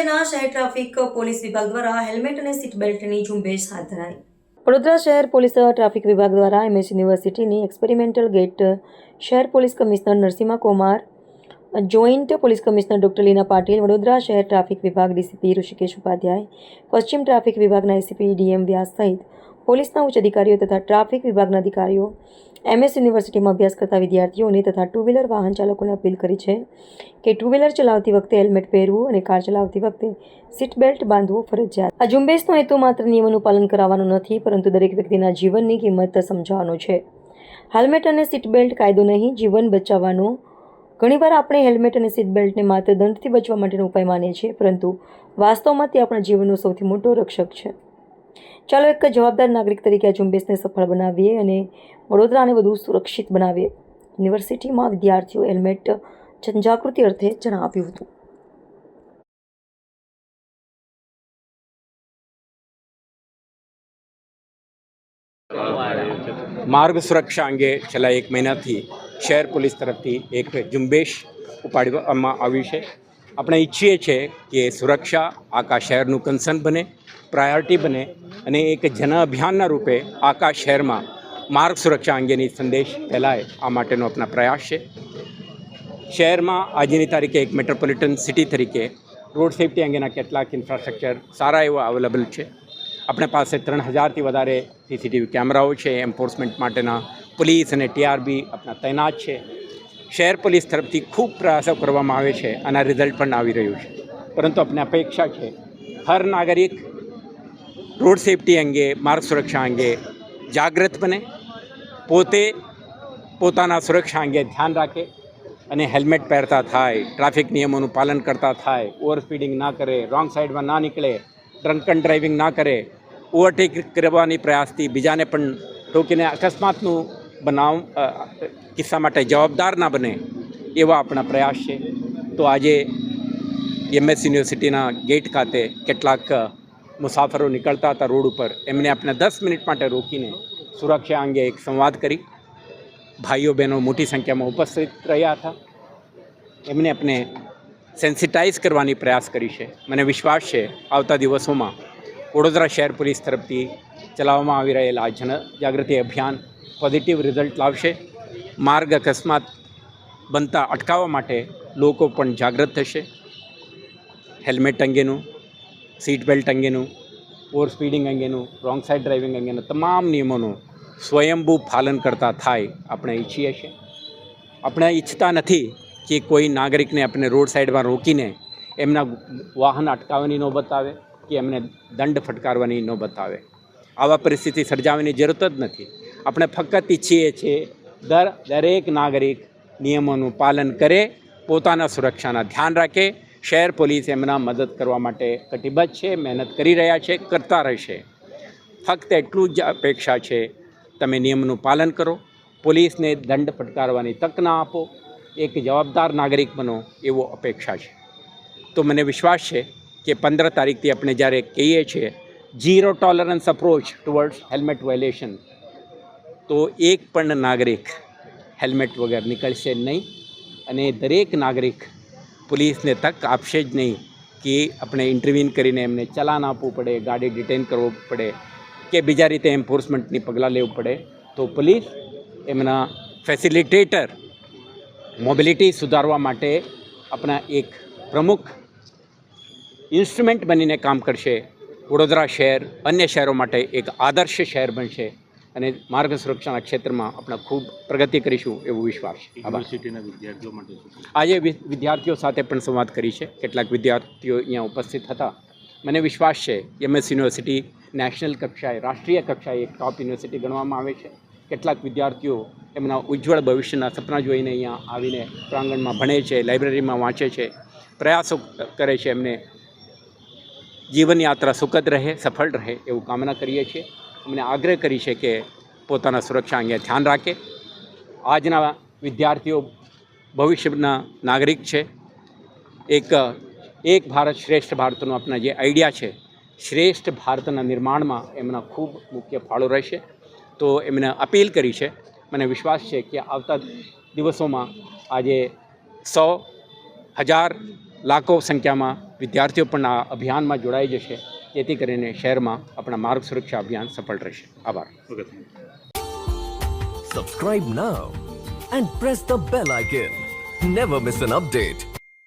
શહેરના શહેર traffic police વિભાગ દ્વારા હેલ્મેટ અને સીટ બેલ્ટની ઝુંબેશ હાથ ધરાઈ. વડોદરા શહેર પોલીસ ટ્રાફિક વિભાગ દ્વારા એમએસ યુનિવર્સિટીની એક્સપેરિમેન્ટલ ગેટ શહેર police commissioner Narasimha Kumar, joint police commissioner doctor Leena Patil, Vadodara શહેર ટ્રાફિક વિભાગ ડીસીપી ઋષિકેશ ઉપાધ્યાય, પશ્ચિમ ટ્રાફિક વિભાગના એસીપી ડીએમ વ્યાસ સહિત પોલીસના ઉચ્ચ અધિકારીઓ તથા ટ્રાફિક વિભાગના અધિકારીઓ, એમએસ યુનિવર્સિટીમાં અભ્યાસ કરતા વિદ્યાર્થીઓને તથા ટુ વ્હીલર વાહન ચાલકોને અપીલ કરી છે કે ટુ વ્હીલર ચલાવતી વખતે હેલ્મેટ પહેરવું અને કાર ચલાવતી વખતે સીટ બેલ્ટ બાંધવું ફરજિયાત. આ ઝુંબેશનો હેતુ માત્ર નિયમોનું પાલન કરાવવાનો નથી, પરંતુ દરેક વ્યક્તિના જીવનની કિંમત સમજાવવાનો છે. હેલ્મેટ અને સીટ બેલ્ટ કાયદો નહીં, જીવન બચાવવાનો. ઘણીવાર આપણે હેલ્મેટ અને સીટ બેલ્ટને માત્ર દંડથી બચવા માટેનો ઉપાય માનીએ છીએ, પરંતુ વાસ્તવમાં તે આપણા જીવનનો સૌથી મોટો રક્ષક છે. ચાલો એક જવાબદાર નાગરિક તરીકે આ ઝુંબેશને સફળ બનાવીએ અને વડોદરાને વધુ સુરક્ષિત બનાવીએ. યુનિવર્સિટીમાં વિદ્યાર્થીઓ હેલ્મેટ જનજાગૃતિ અર્થે જણાવ્યું હતું. માર્ગ સુરક્ષા અંગે છેલ્લા એક મહિનાથી શહેર પોલીસ તરફથી એક ઝુંબેશ ઉપાડવામાં આવ્યું છે. આપણે ઈચ્છીએ છીએ કે સુરક્ષા આખા શહેરનું કન્સર્ન બને, પ્રાયોરિટી બને અને એક જન અભિયાનના રૂપે આખા શહેરમાં માર્ગ સુરક્ષા અંગેની સંદેશ ફેલાય. આ માટેનો આપણા પ્રયાસ છે. શહેરમાં આજની તારીખે એક મેટ્રોપોલિટન સિટી તરીકે રોડ સેફટી અંગેના કેટલાક ઇન્ફ્રાસ્ટ્રક્ચર સારા એવા અવેલેબલ છે. આપણે પાસે ત્રણ હજારથી વધારે સીસીટીવી કેમેરાઓ છે એન્ફોર્સમેન્ટ માટેના પોલીસ અને ટીઆરબી આપણા તૈનાત છે. શહેર પોલીસ તરફથી ખૂબ પ્રયાસો કરવામાં આવે છે અને રિઝલ્ટ પણ આવી રહ્યું છે. પરંતુ આપણે અપેક્ષા છે, હર નાગરિક રોડ સેફટી અંગે, માર્ગ સુરક્ષા અંગે જાગૃત બને, પોતે પોતાના સુરક્ષા અંગે ધ્યાન રાખે અને હેલ્મેટ પહેરતા થાય, ટ્રાફિક નિયમોનું પાલન કરતા થાય ઓવર સ્પીડિંગ ના કરે, રોંગ સાઈડમાં ના નીકળે ડ્રંકન ડ્રાઇવિંગ ના કરે, ઓવરટેક કરવાની પ્રયાસથી બીજાને પણ ટોકીને અકસ્માતનું બનાવ કિસ્સા માટે જવાબદાર ના બને એવા આપણા પ્રયાસ છે. તો આજે એમએસ યુનિવર્સિટીના ગેટ ખાતે કેટલાક મુસાફરો નીકળતા હતા રોડ ઉપર. એમને આપણે દસ મિનિટ માટે રોકીને સુરક્ષા અંગે એક સંવાદ કરી. ભાઈઓ બહેનો મોટી સંખ્યામાં ઉપસ્થિત રહ્યા હતા. એમને આપણે સેન્સિટાઇઝ કરવાની પ્રયાસ કરી છે. મને વિશ્વાસ છે, આવતા દિવસોમાં વડોદરા શહેર પોલીસ તરફથી ચલાવવામાં આવી રહેલા જનજાગૃતિ જન જાગૃતિ અભિયાન પોઝિટિવ રિઝલ્ટ લાવશે. માર્ગ અકસ્માત બનતા અટકાવવા માટે લોકો પણ જાગૃત થશે. હેલ્મેટ અંગેનું સીટ બેલ્ટ અંગેનું ઓવર સ્પીડિંગ અંગેનું રોંગ સાઇડ ડ્રાઇવિંગ અંગેના તમામ નિયમોનું સ્વયંભૂ પાલન કરતા થાય આપણે ઈચ્છીએ છીએ. આપણે ઈચ્છતા નથી કે કોઈ નાગરિકને આપણે રોડ સાઈડમાં રોકીને એમના વાહન અટકાવવાની નોબત આવે કે એમને દંડ ફટકારવાની નોબત આવે આવા પરિસ્થિતિ સર્જાવવાની જરૂરત જ નથી. આપણે ફક્ત ઈચ્છીએ છીએ, દર, દરેક નાગરિક નિયમોનું પાલન કરે, પોતાના સુરક્ષાના ધ્યાન રાખે, શહેર પોલીસ એમના મદદ કરવા માટે કટિબદ્ધ છે, મહેનત કરી રહ્યા છે, કરતા રહેશે. ફક્ત એટલું જ અપેક્ષા છે, તમે નિયમનું પાલન કરો, પોલીસને દંડ ફટકારવાની તક ના આપો, એક જવાબદાર નાગરિક બનો એવો અપેક્ષા છે. તો મને વિશ્વાસ છે કે પંદર તારીખથી આપણે જ્યારે કહીએ છીએ zero tolerance approach towards helmet violation તો એક પણ નાગરિક હેલ્મેટ વગર નીકળશે નહીં અને દરેક નાગરિક પોલીસને તક આપશે જ નહીં કે આપણે ઇન્ટરવ્યૂન કરીને એમને ચલાન આપવું પડે, ગાડી ડિટેન કરવું પડે કે બીજા રીતે એન્ફોર્સમેન્ટની પગલાં લેવું પડે. તો પોલીસ એમના ફેસિલિટેટર મોબિલિટી સુધારવા માટે આપણા એક પ્રમુખ ઇન્સ્ટ્રુમેન્ટ બનીને કામ કરશે. વડોદરા શહેર અન્ય શહેરો માટે એક આદર્શ શહેર બનશે. અને માર્ગ સુરક્ષાના ક્ષેત્રમાં આપણે ખૂબ પ્રગતિ કરીશું એવો વિશ્વાસ છે. યુનિવર્સિટીના વિદ્યાર્થીઓ માટે આજે વિદ્યાર્થીઓ સાથે પણ સંવાદ કરી છે. કેટલાક વિદ્યાર્થીઓ અહીંયા ઉપસ્થિત હતા. મને વિશ્વાસ છે એમએસ યુનિવર્સિટી નેશનલ કક્ષાએ રાષ્ટ્રીય કક્ષાએ એક ટોપ યુનિવર્સિટી ગણવામાં આવે છે. કેટલાક વિદ્યાર્થીઓ એમના ઉજ્જવળ ભવિષ્યના સપના જોઈને અહીંયા આવીને પ્રાંગણમાં ભણે છે લાઇબ્રેરીમાં વાંચે છે પ્રયાસો કરે છે એમને. જીવનયાત્રા સુખદ રહે સફળ રહે એવું કામના કરીએ છીએ. અમને આગ્રહ કરી છે કે પોતાના સુરક્ષા અંગે ધ્યાન રાખે. આજના વિદ્યાર્થીઓ ભવિષ્યના નાગરિક છે. એક એક ભારત શ્રેષ્ઠ ભારતનો આપણા જે આઈડિયા છે, શ્રેષ્ઠ ભારતના નિર્માણમાં એમના ખૂબ મુખ્ય ફાળો રહેશે. તો એમને અપીલ કરી છે, મને વિશ્વાસ છે કે આવતા દિવસોમાં આજે સો હજાર લાખો સંખ્યામાં વિદ્યાર્થીઓ પણ આ અભિયાનમાં જોડાઈ જશે. જેથી કરીને શહેરમાં આપણા માર્ગ સુરક્ષા અભિયાન સફળ રહેશે આભાર okay thank you Subscribe now and press the bell icon. Never miss an update.